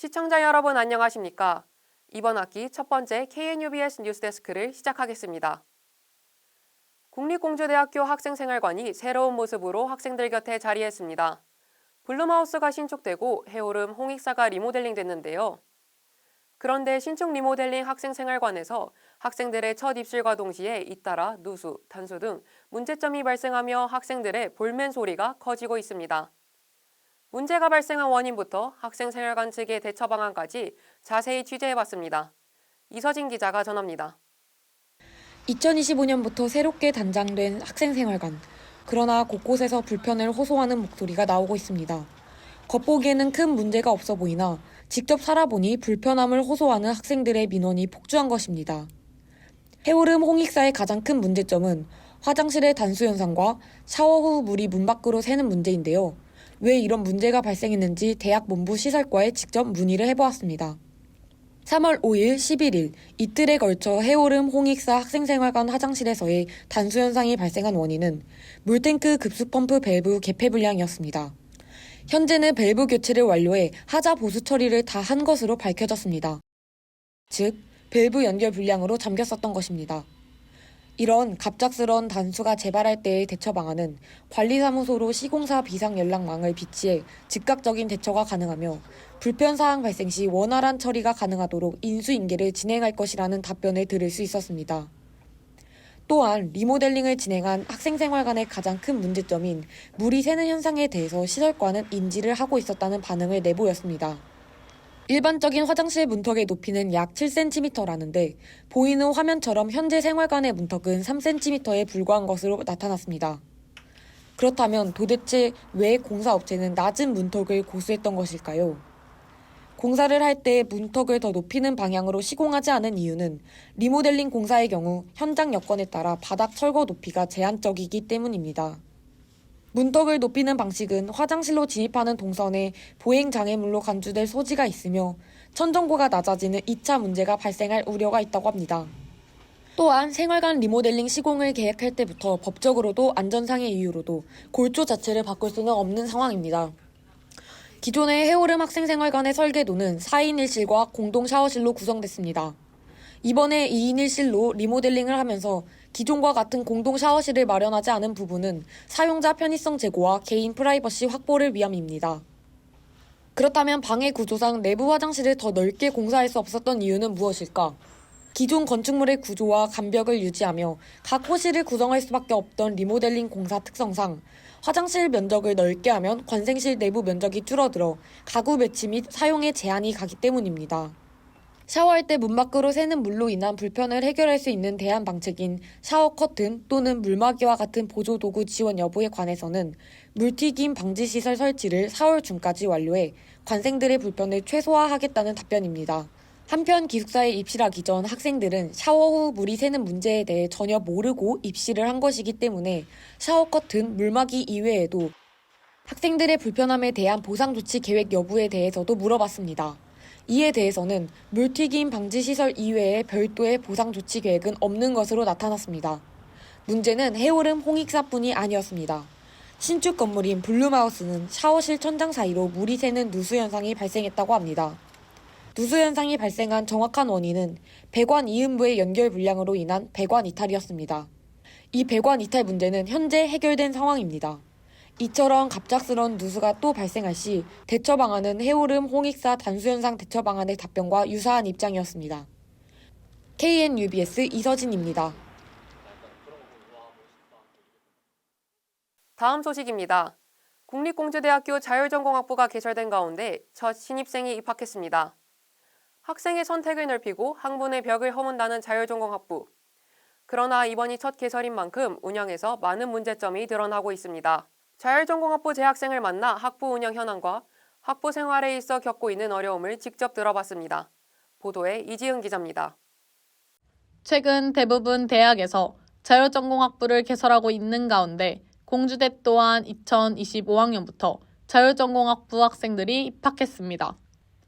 시청자 여러분 안녕하십니까? 이번 학기 첫 번째 KNUBS 뉴스데스크를 시작하겠습니다. 국립공주대학교 학생생활관이 새로운 모습으로 학생들 곁에 자리했습니다. 블룸하우스가 신축되고 해오름 홍익사가 리모델링 됐는데요. 그런데 신축 리모델링 학생생활관에서 학생들의 첫 입실과 동시에 잇따라 누수, 탄수 등 문제점이 발생하며 학생들의 볼멘 소리가 커지고 있습니다. 문제가 발생한 원인부터 학생 생활관 측의 대처 방안까지 자세히 취재해봤습니다. 이서진 기자가 전합니다. 2025년부터 새롭게 단장된 학생생활관. 그러나 곳곳에서 불편을 호소하는 목소리가 나오고 있습니다. 겉보기에는 큰 문제가 없어 보이나 직접 살아보니 불편함을 호소하는 학생들의 민원이 폭주한 것입니다. 해오름 홍익사의 가장 큰 문제점은 화장실의 단수 현상과 샤워 후 물이 문 밖으로 새는 문제인데요. 왜 이런 문제가 발생했는지 대학 본부 시설과에 직접 문의를 해보았습니다. 3월 5일, 11일 이틀에 걸쳐 해오름 홍익사 학생생활관 화장실에서의 단수 현상이 발생한 원인은 물탱크 급수 펌프 밸브 개폐 불량이었습니다. 현재는 밸브 교체를 완료해 하자 보수 처리를 다 한 것으로 밝혀졌습니다. 즉, 밸브 연결 불량으로 잠겼었던 것입니다. 이런 갑작스러운 단수가 재발할 때의 대처 방안은 관리사무소로 시공사 비상 연락망을 비치해 즉각적인 대처가 가능하며 불편 사항 발생 시 원활한 처리가 가능하도록 인수인계를 진행할 것이라는 답변을 들을 수 있었습니다. 또한 리모델링을 진행한 학생생활관의 가장 큰 문제점인 물이 새는 현상에 대해서 시설과는 인지를 하고 있었다는 반응을 내보였습니다. 일반적인 화장실 문턱의 높이는 약 7cm라는데 보이는 화면처럼 현재 생활관의 문턱은 3cm에 불과한 것으로 나타났습니다. 그렇다면 도대체 왜 공사업체는 낮은 문턱을 고수했던 것일까요? 공사를 할 때 문턱을 더 높이는 방향으로 시공하지 않은 이유는 리모델링 공사의 경우 현장 여건에 따라 바닥 철거 높이가 제한적이기 때문입니다. 문턱을 높이는 방식은 화장실로 진입하는 동선에 보행 장애물로 간주될 소지가 있으며 천정고가 낮아지는 2차 문제가 발생할 우려가 있다고 합니다. 또한 생활관 리모델링 시공을 계획할 때부터 법적으로도 안전상의 이유로도 골조 자체를 바꿀 수는 없는 상황입니다. 기존의 해오름 학생생활관의 설계도는 4인 1실과 공동 샤워실로 구성됐습니다. 이번에 2인 1실로 리모델링을 하면서 기존과 같은 공동 샤워실을 마련하지 않은 부분은 사용자 편의성 제고와 개인 프라이버시 확보를 위함입니다. 그렇다면 방해 구조상 내부 화장실을 더 넓게 공사할 수 없었던 이유는 무엇일까? 기존 건축물의 구조와 간벽을 유지하며 각 호실을 구성할 수밖에 없던 리모델링 공사 특성상 화장실 면적을 넓게 하면 관생실 내부 면적이 줄어들어 가구 배치 및 사용에 제한이 가기 때문입니다. 샤워할 때 문 밖으로 새는 물로 인한 불편을 해결할 수 있는 대안 방책인 샤워 커튼 또는 물막이와 같은 보조 도구 지원 여부에 관해서는 물튀김 방지 시설 설치를 4월 중까지 완료해 관생들의 불편을 최소화하겠다는 답변입니다. 한편 기숙사에 입실하기 전 학생들은 샤워 후 물이 새는 문제에 대해 전혀 모르고 입실을 한 것이기 때문에 샤워 커튼, 물막이 이외에도 학생들의 불편함에 대한 보상 조치 계획 여부에 대해서도 물어봤습니다. 이에 대해서는 물튀김 방지 시설 이외에 별도의 보상 조치 계획은 없는 것으로 나타났습니다. 문제는 해오름 홍익사뿐이 아니었습니다. 신축 건물인 블룸하우스는 샤워실 천장 사이로 물이 새는 누수 현상이 발생했다고 합니다. 누수 현상이 발생한 정확한 원인은 배관 이음부의 연결 불량으로 인한 배관 이탈이었습니다. 이 배관 이탈 문제는 현재 해결된 상황입니다. 이처럼 갑작스러운 누수가 또 발생할 시 대처 방안은 해오름 홍익사 단수현상 대처 방안의 답변과 유사한 입장이었습니다. KNUBS 이서진입니다. 다음 소식입니다. 국립공주대학교 자율전공학부가 개설된 가운데 첫 신입생이 입학했습니다. 학생의 선택을 넓히고 학문의 벽을 허문다는 자율전공학부. 그러나 이번이 첫 개설인 만큼 운영에서 많은 문제점이 드러나고 있습니다. 자율전공학부 재학생을 만나 학부 운영 현황과 학부 생활에 있어 겪고 있는 어려움을 직접 들어봤습니다. 보도에 이지은 기자입니다. 최근 대부분 대학에서 자율전공학부를 개설하고 있는 가운데 공주대 또한 2025학년부터 자율전공학부 학생들이 입학했습니다.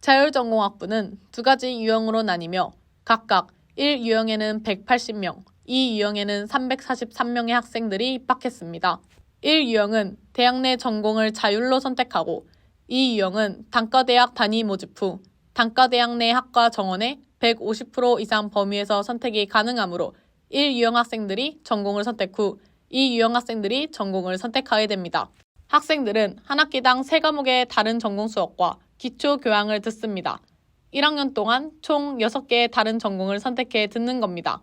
자율전공학부는 두 가지 유형으로 나뉘며 각각 1유형에는 180명, 2유형에는 343명의 학생들이 입학했습니다. 1 유형은 대학 내 전공을 자율로 선택하고 2 유형은 단과대학 단위 모집 후 단과대학 내 학과 정원의 150% 이상 범위에서 선택이 가능하므로 1 유형 학생들이 전공을 선택 후 2 유형 학생들이 전공을 선택하게 됩니다. 학생들은 한 학기당 3과목의 다른 전공 수업과 기초 교양을 듣습니다. 1학년 동안 총 6개의 다른 전공을 선택해 듣는 겁니다.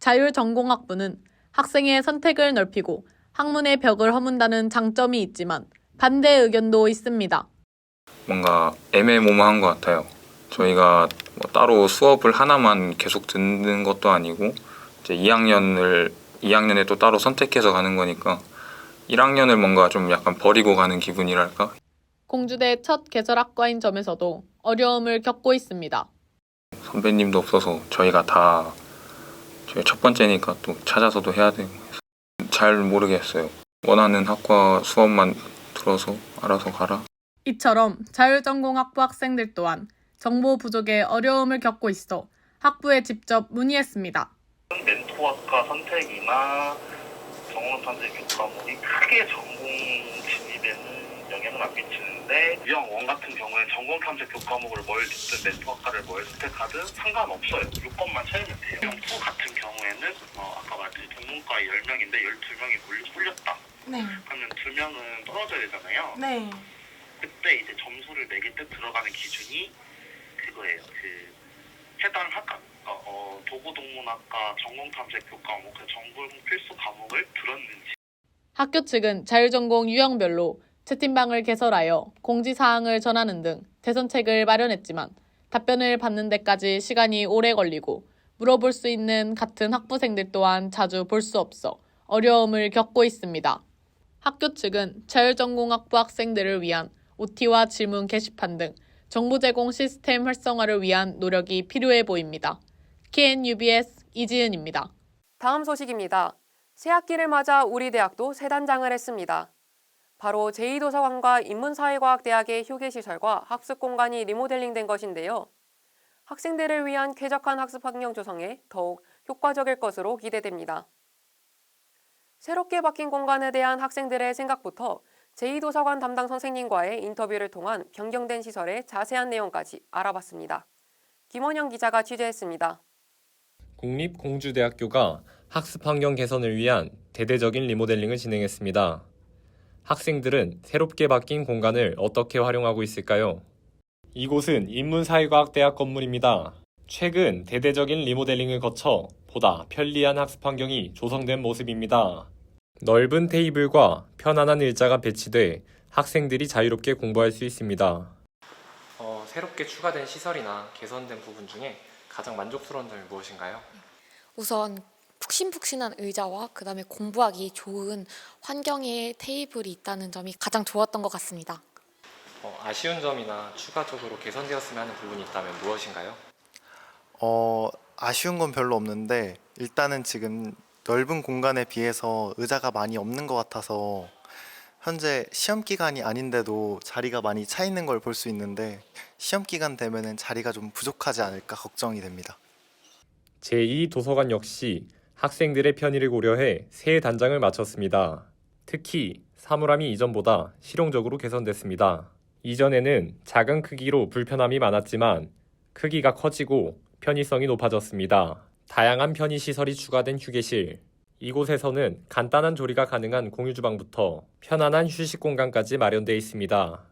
자율 전공학부는 학생의 선택을 넓히고 학문의 벽을 허문다는 장점이 있지만 반대 의견도 있습니다. 뭔가 애매모호한 것 같아요. 저희가 뭐 따로 수업을 하나만 계속 듣는 것도 아니고 이제 2학년을 2학년에 또 따로 선택해서 가는 거니까 1학년을 뭔가 좀 약간 버리고 가는 기분이랄까? 공주대 첫 개설학과인 점에서도 어려움을 겪고 있습니다. 선배님도 없어서 저희가 다 저희 첫 번째니까 또 찾아서도 해야 되고 잘 모르겠어요. 원하는 학과 수업만 들어서 알아서 가라. 이처럼 자율전공학부 학생들 또한 정보 부족에 어려움을 겪고 있어 학부에 직접 문의했습니다. 멘토학과 선택이나 전공 선택 교과목이 크게 전공 진입에는 영향을 안 미치는데 유형 원 같은 경우에 전공 탐색 교과목을 뭘 듣든 멘토학과를 뭘 선택하든 상관없어요. 요건만 채우면 돼요. 유형 2 같은 경우에는 어, 아까 말했듯이 전문과에 10명인데 12명이 굴렸다. 네. 그러면 2명은 떨어져야 되잖아요. 네. 그때 이제 점수를 매길 때 들어가는 기준이 그거예요. 그 해당 학과 어, 어, 도구동문학과 전공탐색 교과목 그 전공 필수 과목을 들었는지 학교 측은 자율전공 유형별로 채팅방을 개설하여 공지사항을 전하는 등 대선책을 마련했지만 답변을 받는 데까지 시간이 오래 걸리고 물어볼 수 있는 같은 학부생들 또한 자주 볼 수 없어 어려움을 겪고 있습니다. 학교 측은 자율전공학부 학생들을 위한 OT와 질문 게시판 등 정보 제공 시스템 활성화를 위한 노력이 필요해 보입니다. KNUBS 이지은입니다. 다음 소식입니다. 새 학기를 맞아 우리 대학도 새 단장을 했습니다. 바로 제2도서관과 인문사회과학대학의 휴게시설과 학습 공간이 리모델링된 것인데요. 학생들을 위한 쾌적한 학습 환경 조성에 더욱 효과적일 것으로 기대됩니다. 새롭게 바뀐 공간에 대한 학생들의 생각부터 제2도서관 담당 선생님과의 인터뷰를 통한 변경된 시설의 자세한 내용까지 알아봤습니다. 김원영 기자가 취재했습니다. 국립공주대학교가 학습 환경 개선을 위한 대대적인 리모델링을 진행했습니다. 학생들은 새롭게 바뀐 공간을 어떻게 활용하고 있을까요? 이곳은 인문사회과학대학 건물입니다. 최근 대대적인 리모델링을 거쳐 보다 편리한 학습 환경이 조성된 모습입니다. 넓은 테이블과 편안한 의자가 배치돼 학생들이 자유롭게 공부할 수 있습니다. 어, 새롭게 추가된 시설이나 개선된 부분 중에 가장 만족스러운 점이 무엇인가요? 우선 푹신푹신한 의자와 그다음에 공부하기 좋은 환경의 테이블이 있다는 점이 가장 좋았던 것 같습니다. 어, 아쉬운 점이나 추가적으로 개선되었으면 하는 부분이 있다면 무엇인가요? 어, 아쉬운 건 별로 없는데 일단은 지금 넓은 공간에 비해서 의자가 많이 없는 것 같아서 현재 시험 기간이 아닌데도 자리가 많이 차 있는 걸 볼 수 있는데 시험 기간 되면은 자리가 좀 부족하지 않을까 걱정이 됩니다. 제2 도서관 역시 학생들의 편의를 고려해 새 단장을 마쳤습니다. 특히 사물함이 이전보다 실용적으로 개선됐습니다. 이전에는 작은 크기로 불편함이 많았지만 크기가 커지고 편의성이 높아졌습니다. 다양한 편의 시설이 추가된 휴게실. 이곳에서는 간단한 조리가 가능한 공유 주방부터 편안한 휴식 공간까지 마련되어 있습니다.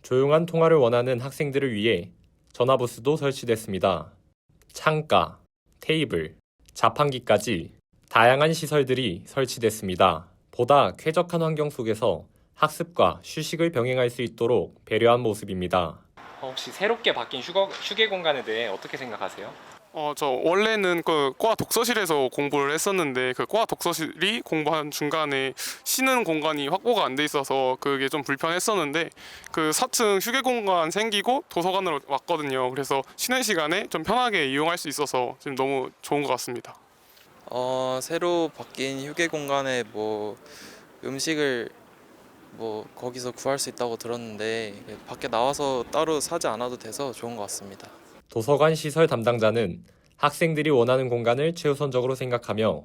조용한 통화를 원하는 학생들을 위해 전화부스도 설치됐습니다. 창가, 테이블, 자판기까지 다양한 시설들이 설치됐습니다. 보다 쾌적한 환경 속에서 학습과 휴식을 병행할 수 있도록 배려한 모습입니다. 혹시 새롭게 바뀐 휴게 공간에 대해 어떻게 생각하세요? 어, 저 원래는 그 과 독서실에서 공부를 했었는데 그 과 독서실이 공부한 중간에 쉬는 공간이 확보가 안 돼 있어서 그게 좀 불편했었는데 그 4층 휴게 공간 생기고 도서관으로 왔거든요. 그래서 쉬는 시간에 좀 편하게 이용할 수 있어서 지금 너무 좋은 것 같습니다. 어, 새로 바뀐 휴게 공간에 뭐 음식을 뭐 거기서 구할 수 있다고 들었는데 밖에 나와서 따로 사지 않아도 돼서 좋은 것 같습니다. 도서관 시설 담당자는 학생들이 원하는 공간을 최우선적으로 생각하며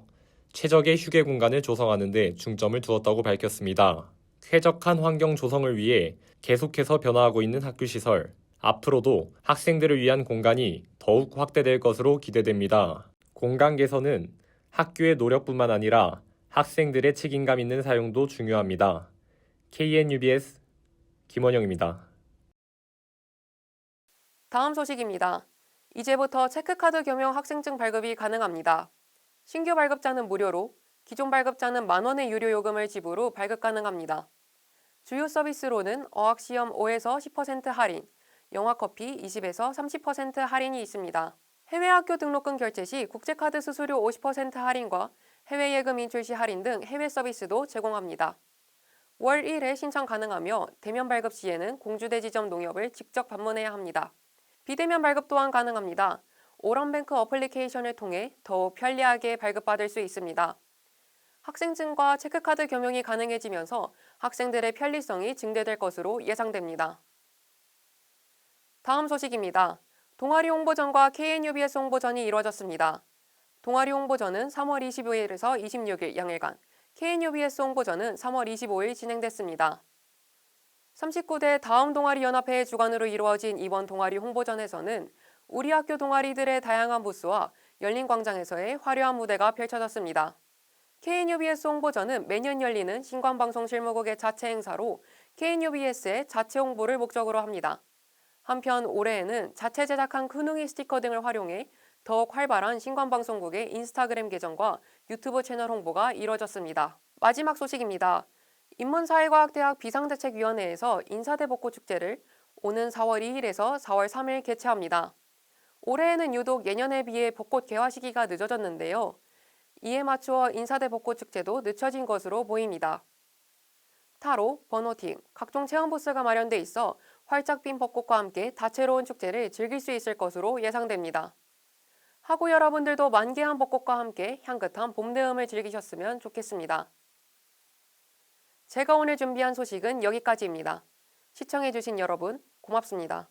최적의 휴게 공간을 조성하는 데 중점을 두었다고 밝혔습니다. 쾌적한 환경 조성을 위해 계속해서 변화하고 있는 학교 시설. 앞으로도 학생들을 위한 공간이 더욱 확대될 것으로 기대됩니다. 공간 개선은 학교의 노력뿐만 아니라 학생들의 책임감 있는 사용도 중요합니다. KNUBS 김원영입니다. 다음 소식입니다. 이제부터 체크카드 겸용 학생증 발급이 가능합니다. 신규 발급자는 무료로, 기존 발급자는 만 원의 유료 요금을 지불 후 발급 가능합니다. 주요 서비스로는 어학시험 5에서 10% 할인, 영화커피 20에서 30% 할인이 있습니다. 해외 학교 등록금 결제 시 국제카드 수수료 50% 할인과 해외 예금 인출 시 할인 등 해외 서비스도 제공합니다. 월 1회 신청 가능하며 대면 발급 시에는 공주대 지점 농협을 직접 방문해야 합니다. 비대면 발급 또한 가능합니다. 오런뱅크 어플리케이션을 통해 더욱 편리하게 발급받을 수 있습니다. 학생증과 체크카드 겸용이 가능해지면서 학생들의 편리성이 증대될 것으로 예상됩니다. 다음 소식입니다. 동아리 홍보전과 KNUBS 홍보전이 이루어졌습니다. 동아리 홍보전은 3월 25일에서 26일 양일간, KNUBS 홍보전은 3월 25일 진행됐습니다. 39대 다음 동아리 연합회의 주관으로 이루어진 이번 동아리 홍보전에서는 우리 학교 동아리들의 다양한 부스와 열린 광장에서의 화려한 무대가 펼쳐졌습니다. KNUBS 홍보전은 매년 열리는 신관방송 실무국의 자체 행사로 KNUBS의 자체 홍보를 목적으로 합니다. 한편 올해에는 자체 제작한 큰웅이 스티커 등을 활용해 더욱 활발한 신관방송국의 인스타그램 계정과 유튜브 채널 홍보가 이뤄졌습니다. 마지막 소식입니다. 인문사회과학대학 비상대책위원회에서 인사대 벚꽃 축제를 오는 4월 2일에서 4월 3일 개최합니다. 올해에는 유독 예년에 비해 벚꽃 개화 시기가 늦어졌는데요. 이에 맞추어 인사대 벚꽃 축제도 늦춰진 것으로 보입니다. 타로, 버노팅, 각종 체험 부스가 마련돼 있어 활짝 핀 벚꽃과 함께 다채로운 축제를 즐길 수 있을 것으로 예상됩니다. 하고 여러분들도 만개한 벚꽃과 함께 향긋한 봄 내음을 즐기셨으면 좋겠습니다. 제가 오늘 준비한 소식은 여기까지입니다. 시청해주신 여러분 고맙습니다.